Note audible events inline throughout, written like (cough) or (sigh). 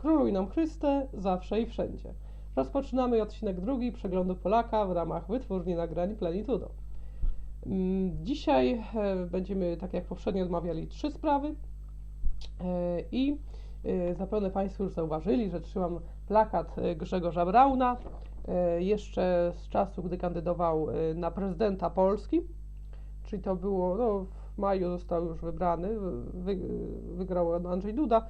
Króluj nam Chryste, zawsze i wszędzie. Rozpoczynamy odcinek drugi przeglądu Polaka w ramach wytwórni nagrań Plenitudo. Mm, Dzisiaj e, będziemy, tak jak poprzednio, omawiali trzy sprawy E, i e, zapewne Państwo już zauważyli, że trzymam plakat Grzegorza Brauna jeszcze z czasu, gdy kandydował na prezydenta Polski, czyli to było, no, w maju został już wybrany, wy, wygrał Andrzej Duda,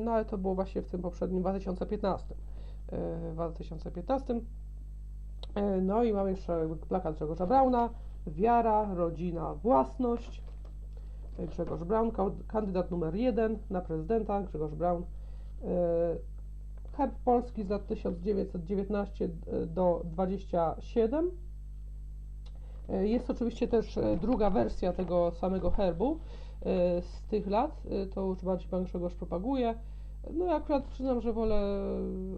no ale to było właśnie w tym poprzednim 2015. e, 2015. E, No i mamy jeszcze plakat Grzegorza Brauna, wiara, rodzina, własność. E, Grzegorz Braun, ka- kandydat numer jeden na prezydenta, Grzegorz Braun. E, Herb Polski z lat 1919 do 27. E, Jest oczywiście też e, druga wersja tego samego herbu e, z tych lat, e, to już bardziej pan Grzegorz propaguje. No i akurat przyznam, że wolę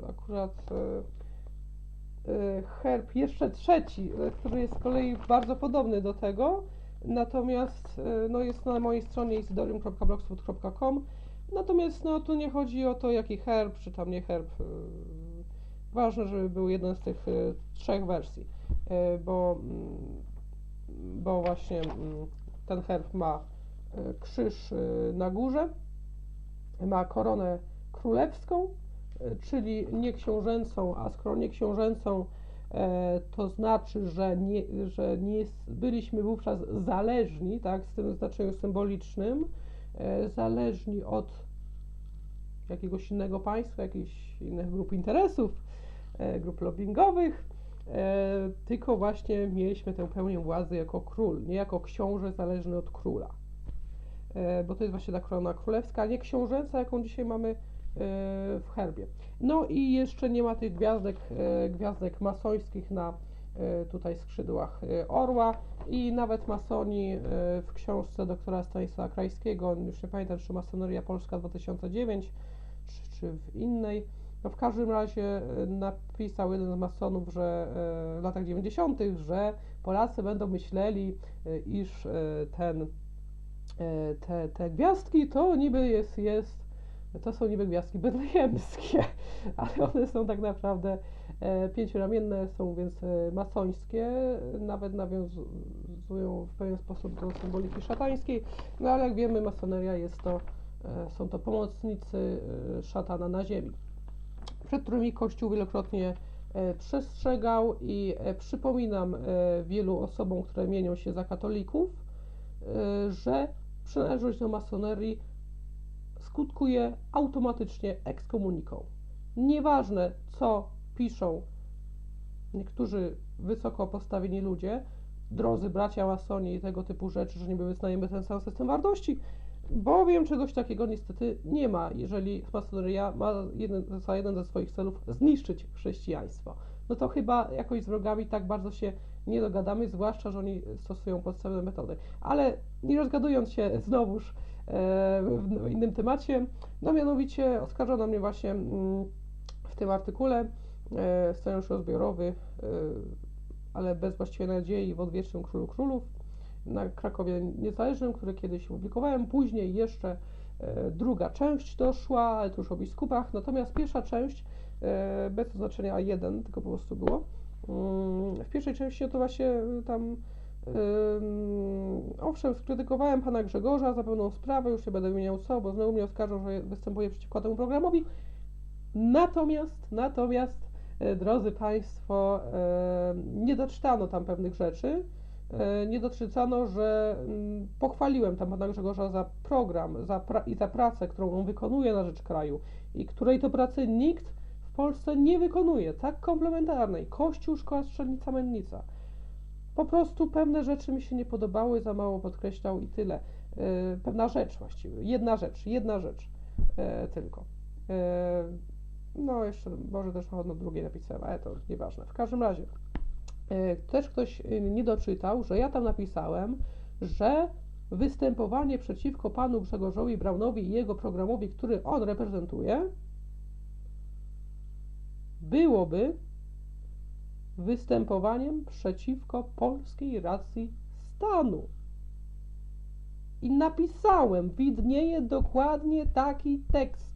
akurat e, e, herb jeszcze trzeci, e, który jest z kolei bardzo podobny do tego, natomiast e, no, jest na mojej stronie isidorium.blogspot.com natomiast no, tu nie chodzi o to, jaki herb, czy tam nie herb. e, Ważne, żeby był jeden z tych e, trzech wersji, e, bo, mm, bo właśnie mm, ten herb ma e, krzyż e, na górze, ma koronę królewską, e, czyli nie książęcą, a skoro nie książęcą, e, to znaczy, że nie, że nie byliśmy wówczas zależni, tak, z tym znaczeniu symbolicznym, zależni od jakiegoś innego państwa, jakichś innych grup interesów, grup lobbyingowych, tylko właśnie mieliśmy tę pełnię władzy jako król, nie jako książę zależny od króla. E, bo to jest właśnie ta korona królewska, a nie książęca, jaką dzisiaj mamy e, w herbie. No i jeszcze nie ma tych gwiazdek, e, gwiazdek masońskich na tutaj skrzydłach orła i nawet masoni w książce doktora Stanisława Krajskiego, już nie pamiętam czy Masoneria Polska 2009 czy, czy w innej, no w każdym razie napisał jeden z masonów, że w latach 90., że Polacy będą myśleli, iż ten te, te gwiazdki to niby jest, jest, to są niby gwiazdki betlejemskie, (laughs) ale one są tak naprawdę e, pięcioramienne, są więc e, masońskie, nawet nawiązują w pewien sposób do symboliki szatańskiej, no ale jak wiemy masoneria jest to, e, są to pomocnicy e, szatana na ziemi, przed którymi Kościół wielokrotnie e, przestrzegał i e, przypominam e, wielu osobom, które mienią się za katolików, e, że przynależność do masonerii skutkuje automatycznie ekskomuniką. Nieważne, co piszą niektórzy wysoko postawieni ludzie, drodzy bracia masoni i tego typu rzeczy, że niby wyznajemy ten sam system wartości, bowiem czegoś takiego niestety nie ma, jeżeli masoneria ma jeden, za jeden ze swoich celów zniszczyć chrześcijaństwo. No to chyba jakoś z wrogami tak bardzo się nie dogadamy, zwłaszcza, że oni stosują podstawne metody. Ale nie rozgadując się znowuż e, w innym temacie, no mianowicie oskarżono mnie właśnie mm, w tym artykule e, scenariusz rozbiorowy, e, ale bez właściwej nadziei w odwiecznym Królu Królów na Krakowie Niezależnym, który kiedyś publikowałem. Później jeszcze druga część doszła, ale to już o biskupach. Natomiast pierwsza część, bez oznaczenia A1, tylko po prostu było. Mm, W pierwszej części to właśnie tam Ym, owszem, skrytykowałem pana Grzegorza za pewną sprawę, już nie będę wymieniał co, bo znowu mnie oskarżą, że występuję przeciwko temu programowi. Natomiast, natomiast, e, drodzy Państwo, e, nie doczytano tam pewnych rzeczy. Nie doczytano, że mm, pochwaliłem tam pana Grzegorza za program za pra- i za pracę, którą on wykonuje na rzecz kraju i której to pracy nikt Polsce nie wykonuje, tak komplementarnej. Kościół, szkoła, strzelnica, mennica. Po prostu pewne rzeczy mi się nie podobały, za mało podkreślał i tyle. E, Pewna rzecz właściwie, jedna rzecz, jedna rzecz e, tylko. E, No, jeszcze może też o drugiej napisałem, ale to nieważne. W każdym razie, też ktoś nie doczytał, że ja tam napisałem, że występowanie przeciwko panu Grzegorzowi Braunowi i jego programowi, który on reprezentuje, byłoby występowaniem przeciwko polskiej racji stanu. I napisałem, widnieje dokładnie taki tekst.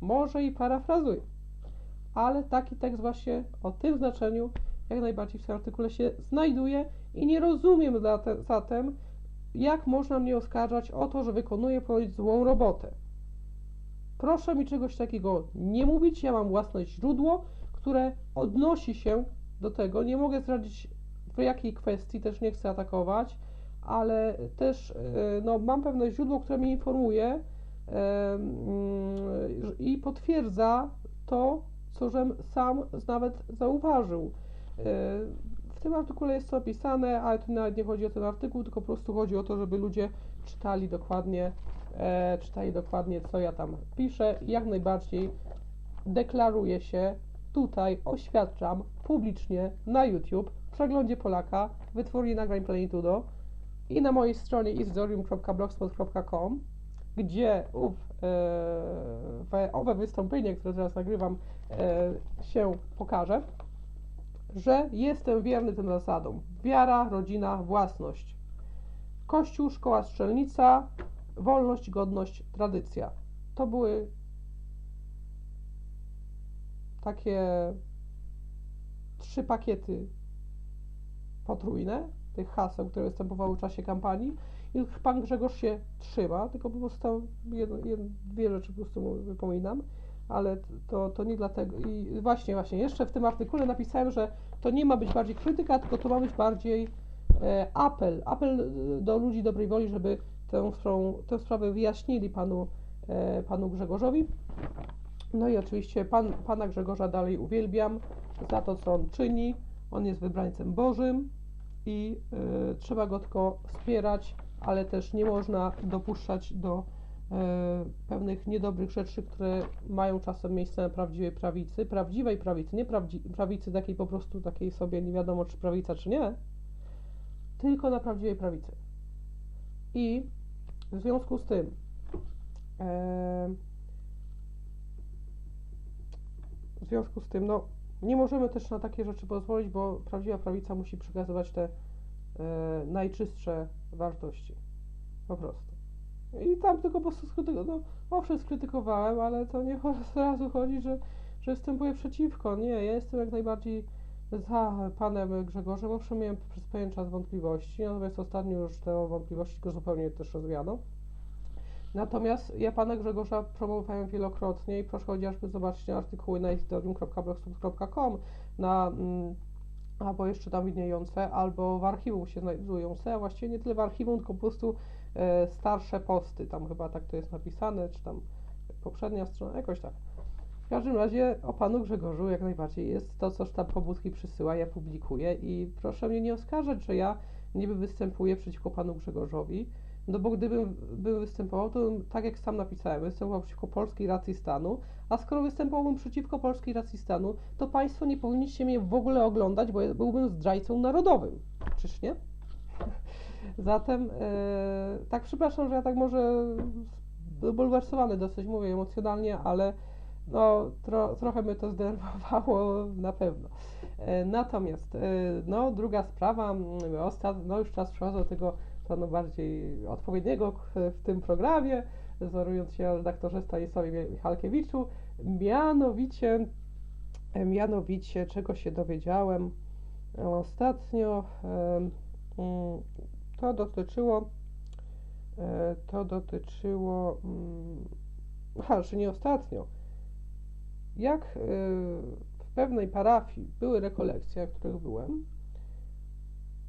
może i parafrazuję, ale taki tekst właśnie o tym znaczeniu jak najbardziej w tym artykule się znajduje i nie rozumiem zatem, jak można mnie oskarżać o to, że wykonuję ponoć złą robotę. Proszę mi czegoś takiego nie mówić, ja mam własne źródło, które odnosi się do tego. Nie mogę zdradzić w jakiej kwestii, też nie chcę atakować, ale też e, no, mam pewne źródło, które mnie informuje e, mm, i potwierdza to, co żem sam nawet zauważył. E, w tym artykule jest to opisane, ale tu nawet nie chodzi o ten artykuł, tylko po prostu chodzi o to, żeby ludzie czytali dokładnie, czytali dokładnie, co ja tam piszę i jak najbardziej deklaruję się tutaj, oświadczam publicznie na YouTube, w przeglądzie Polaka, wytwórni nagrań Plenitudo i na mojej stronie isdorium.blogspot.com, gdzie ów, e, owe wystąpienie, które teraz nagrywam, e, się pokaże że jestem wierny tym zasadom. Wiara, rodzina, własność. Kościół, szkoła, strzelnica, wolność, godność, tradycja. To były takie trzy pakiety potrójne tych haseł, które występowały w czasie kampanii i pan Grzegorz się trzyma, tylko po prostu jedno, jedno, dwie rzeczy po prostu wypominam ale to, to nie dlatego. I właśnie, właśnie, jeszcze w tym artykule napisałem, że to nie ma być bardziej krytyka, tylko to ma być bardziej e, apel. Apel e, do ludzi dobrej woli, żeby tę, tę sprawę wyjaśnili panu, e, panu Grzegorzowi. No i oczywiście pan, pana Grzegorza dalej uwielbiam za to, co on czyni. On jest wybrańcem Bożym i y, trzeba go tylko wspierać, ale też nie można dopuszczać do E, pewnych niedobrych rzeczy, które mają czasem miejsce na prawdziwej prawicy, prawdziwej prawicy, nie prawdzi prawicy takiej po prostu takiej sobie nie wiadomo czy prawica czy nie, tylko na prawdziwej prawicy. I w związku z tym e, związku z tym, no nie możemy też na takie rzeczy pozwolić, bo prawdziwa prawica musi przekazywać te e, najczystsze wartości. Po prostu. I tam tylko po prostu skrytykowałem, no owszem skrytykowałem, ale to nie od (laughs) razu chodzi, że, że występuję przeciwko. Nie, ja jestem jak najbardziej za panem Grzegorzem. Owszem, miałem przez pewien czas wątpliwości, natomiast ostatnio już te wątpliwości go zupełnie też rozwiano. Natomiast ja pana Grzegorza promowałem wielokrotnie i proszę chociażby zobaczyć artykuły na historium.blogspot.com na mm, albo jeszcze tam widniejące, albo w archiwum się znajdujące, a właściwie nie tyle w archiwum, tylko po prostu E, starsze posty, tam chyba tak to jest napisane, czy tam poprzednia strona, jakoś tak. W każdym razie o panu Grzegorzu jak najbardziej jest to, co sztab pobudki przysyła, ja publikuję i proszę mnie nie oskarżać, że ja niby występuję przeciwko panu Grzegorzowi, no bo gdybym bym występował, to bym, tak jak sam napisałem, występował przeciwko polskiej racji stanu, a skoro występowałbym przeciwko polskiej racji stanu, to państwo nie powinniście mnie w ogóle oglądać, bo byłbym zdrajcą narodowym. Czyż nie? (laughs) Zatem, e, tak przepraszam, że ja tak może bulwersowany dosyć mówię emocjonalnie, ale no, tro, trochę mnie to zdenerwowało (laughs) na pewno. E, natomiast, e, no, druga sprawa, ostat, no już czas przechodzę do tego tonu bardziej odpowiedniego w tym programie, wzorując się o redaktorze Stanisławie Michalkiewiczu, mianowicie, mianowicie, czego się dowiedziałem ostatnio, mm, to dotyczyło, e, to dotyczyło, mm, aha, że nie ostatnio, jak e, w pewnej parafii były rekolekcje, w których byłem,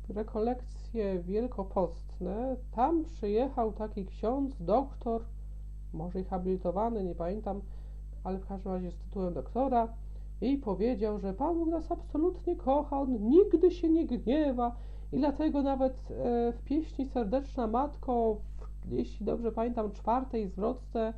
rekolekcje wielkopostne, tam przyjechał taki ksiądz, doktor, może i habilitowany, nie pamiętam, ale w każdym razie z tytułem doktora, i powiedział, że Pan Bóg nas absolutnie kocha, On nigdy się nie gniewa i dlatego nawet e, w pieśni Serdeczna Matko, jeśli dobrze pamiętam, czwartej zwrotce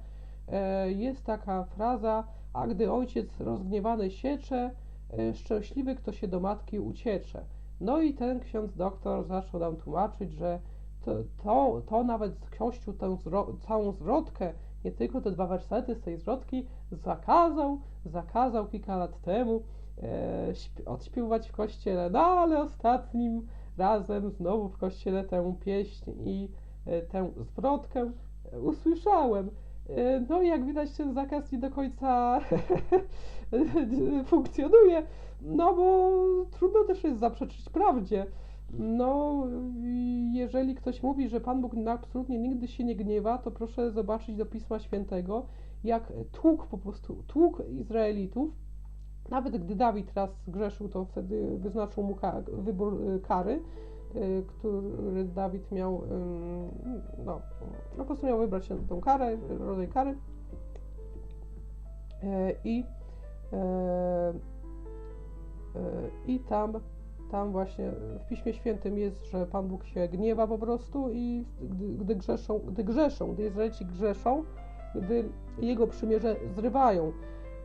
e, jest taka fraza, a gdy ojciec rozgniewany siecze, e, szczęśliwy kto się do matki uciecze. No i ten ksiądz doktor zaczął nam tłumaczyć, że to, to, to nawet Kościół tę zwro całą zwrotkę, nie tylko te dwa wersety z tej zwrotki, zakazał, zakazał kilka lat temu e, odśpiewać w kościele, no ale ostatnim razem znowu w kościele tę pieśń i e, tę zwrotkę usłyszałem. E, No i jak widać ten zakaz nie do końca (laughs) funkcjonuje, no bo trudno też jest zaprzeczyć prawdzie. No, jeżeli ktoś mówi, że Pan Bóg absolutnie nigdy się nie gniewa, to proszę zobaczyć do Pisma Świętego, jak tłuk po prostu, tłuk Izraelitów, nawet gdy Dawid raz zgrzeszył, to wtedy wyznaczył mu ka- wybór y, kary, y, który Dawid miał, no, po prostu miał wybrać się tą karę, rodzaj kary. E, I, e, e, i tam, tam właśnie w Piśmie Świętym jest, że Pan Bóg się gniewa po prostu i gdy, gdy grzeszą, gdy grzeszą, gdy Izraelici grzeszą, gdy Jego przymierze zrywają.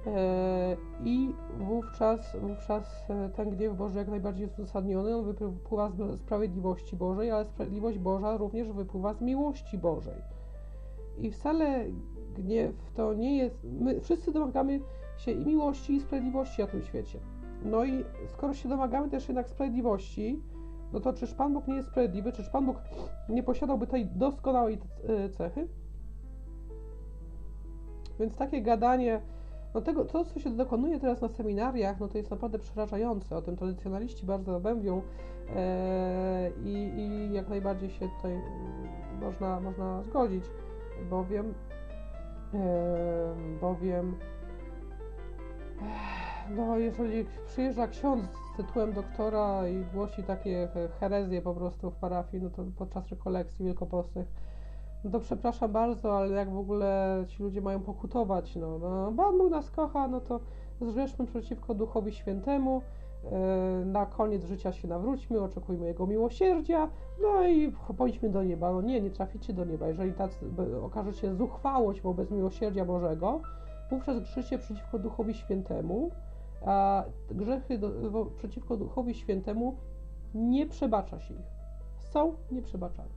E, I wówczas, wówczas e, ten gniew Boży jak najbardziej jest uzasadniony, on wypływa z sprawiedliwości Bożej, ale sprawiedliwość Boża również wypływa z miłości Bożej. I wcale gniew to nie jest. My wszyscy domagamy się i miłości, i sprawiedliwości na tym świecie. No i skoro się domagamy też jednak sprawiedliwości, no to czyż Pan Bóg nie jest sprawiedliwy? Czyż Pan Bóg nie posiadałby tej doskonałej e, cechy? Więc takie gadanie, no tego, to co się dokonuje teraz na seminariach, no to jest naprawdę przerażające. O tym tradycjonaliści bardzo bębią e, i, jak najbardziej się tutaj można, można zgodzić, bowiem, e, bowiem no jeżeli przyjeżdża ksiądz z tytułem doktora i głosi takie he- herezje po prostu w parafii, no to podczas rekolekcji wielkopostnych, no to przepraszam bardzo, ale jak w ogóle ci ludzie mają pokutować, no, no Pan Bóg nas kocha, no to zgrzeszmy przeciwko Duchowi Świętemu, e, na koniec życia się nawróćmy, oczekujmy Jego miłosierdzia, no i pójdźmy do nieba. No nie, nie traficie do nieba. Jeżeli tacy, okażecie zuchwałość wobec miłosierdzia Bożego, wówczas grzeszycie przeciwko Duchowi Świętemu, a grzechy do, przeciwko Duchowi Świętemu nie przebacza się ich. Są nieprzebaczane.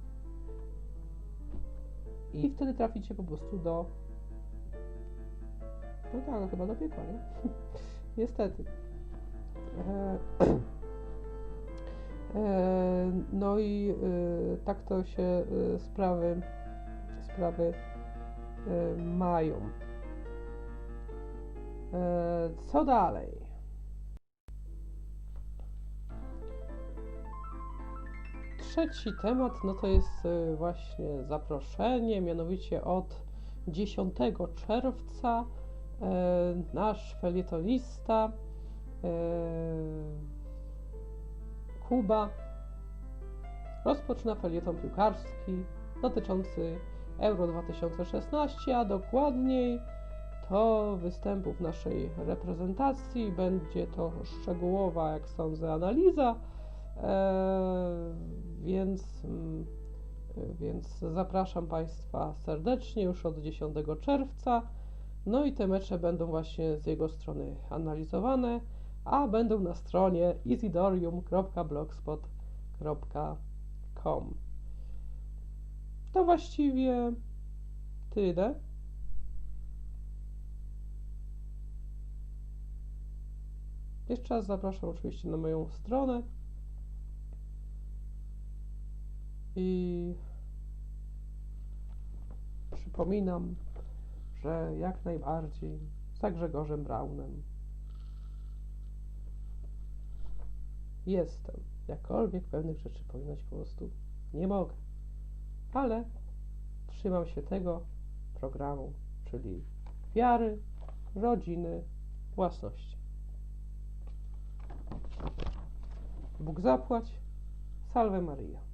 I wtedy traficie po prostu do. No tak, chyba do piekła, nie? (laughs) Niestety. E, e, no i e, tak to się sprawy, sprawy mają. E, Co dalej? Trzeci temat, no to jest e, właśnie zaproszenie, mianowicie od 10 czerwca e, nasz felietonista e, Kuba rozpoczyna felieton piłkarski dotyczący Euro 2016, a dokładniej to występów naszej reprezentacji. Będzie to szczegółowa, jak sądzę, analiza, e, więc, mm, więc zapraszam Państwa serdecznie już od 10 czerwca. No i te mecze będą właśnie z jego strony analizowane, a będą na stronie isidorium.blogspot.com. To właściwie tyle. Jeszcze raz zapraszam oczywiście na moją stronę. I przypominam, że jak najbardziej za Grzegorzem Braunem jestem. Jakkolwiek pewnych rzeczy pominąć po prostu nie mogę. Ale trzymam się tego programu, czyli wiary, rodziny, własności. Bóg zapłać. Salve Maria.